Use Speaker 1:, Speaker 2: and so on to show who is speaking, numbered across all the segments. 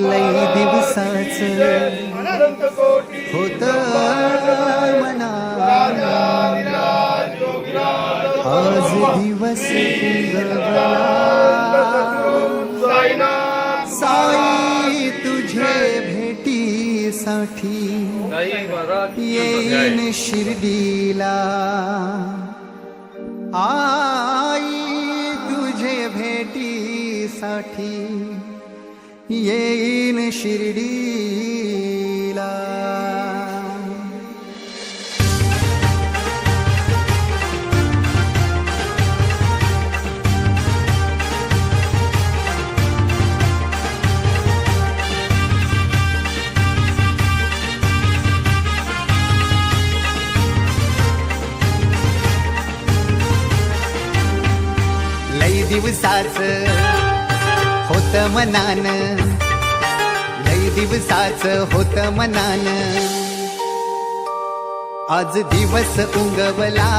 Speaker 1: लई दिवसाच होत मना आज दिवस साई तुझे भेटीसाठी येईन शिर्डीला. आई साठी येईन शिर्डीला. लई दिवसाच होत मनान. लय दिवसाच होत मनान. आज दिवस उंगवला.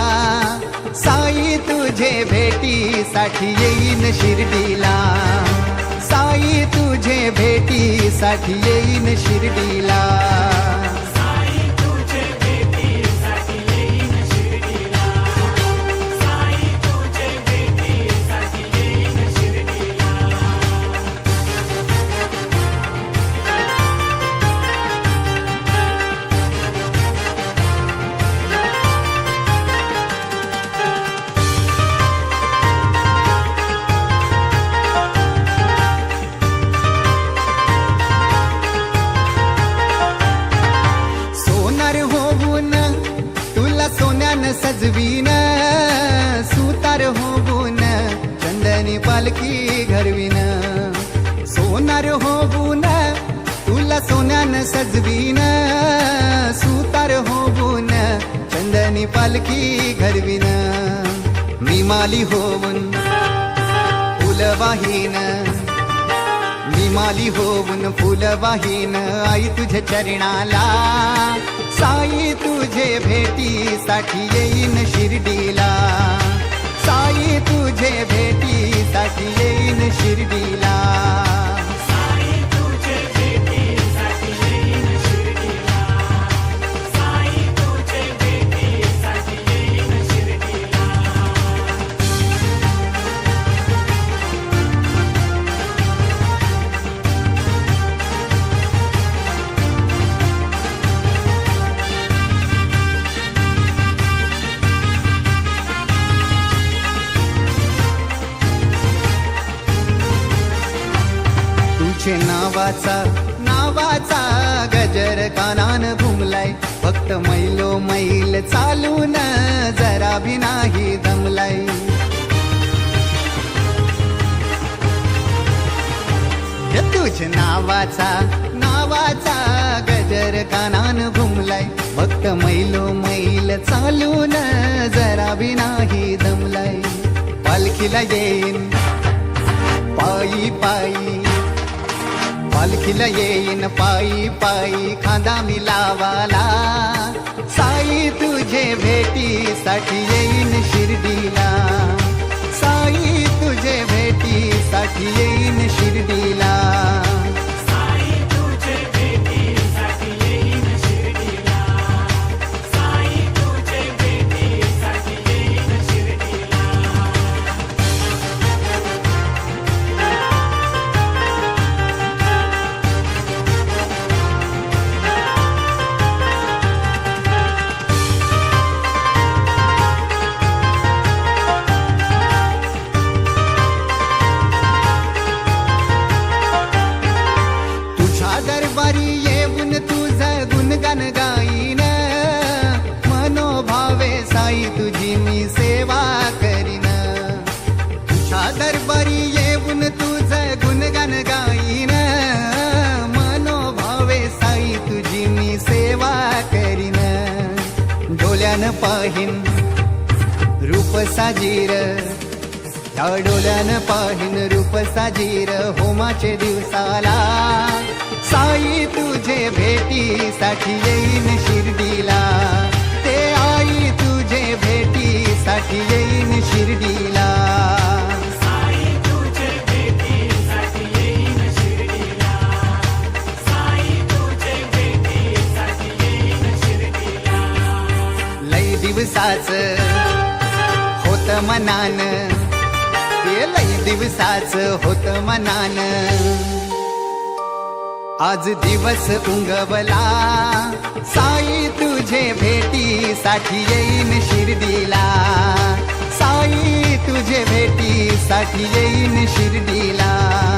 Speaker 1: साई तुझे भेटीसाठी येईन शिर्डीला. साई तुझे भेटीसाठी येईन शिर्डीला. सजवीन सुतार होऊन चंदनी पालखी घरवीन. सोनार होऊन तुला सोन्यान सजवीन सुतार होऊन चंदनी पालखी घडवीन मी माली होऊन फुलवाहीन. मी माली होऊन फुलवाहीन आई तुझ्या चरणाला साई तुझे भेटीसाठी येईन शिर्डीला. तुझे नावाचा नावाचा गजर कानान घुमलाय. फक्त मैलो मैल चालून जरा भी नाही दमलाय. तुझे नावाचा नावाचा गजर कानान घुमलाय. फक्त मैलो मैल चालून जरा भी नाही दमलाय. पालखीला येईन पायी पायी पालखीला येईन पायी पायी खांदा मी लावाला. साई तुझे भेटीसाठी येईन शिर्डी. पाहिन. रूप साजीर. त्या डोल्यानं पाहिन रूप साजीर होमाचे दिवसाला. साई तुझे भेटीसाठी येईन शिर्डीला. ते आई तुझे भेटीसाठी येईन दिवसाच होत मनान. ये लई दिवसाच होत मनान. आज दिवस उंगवला. साई तुझे भेटीसाठी येईन शिर्डीला. साई तुझे भेटीसाठी येईन शिर्डीला.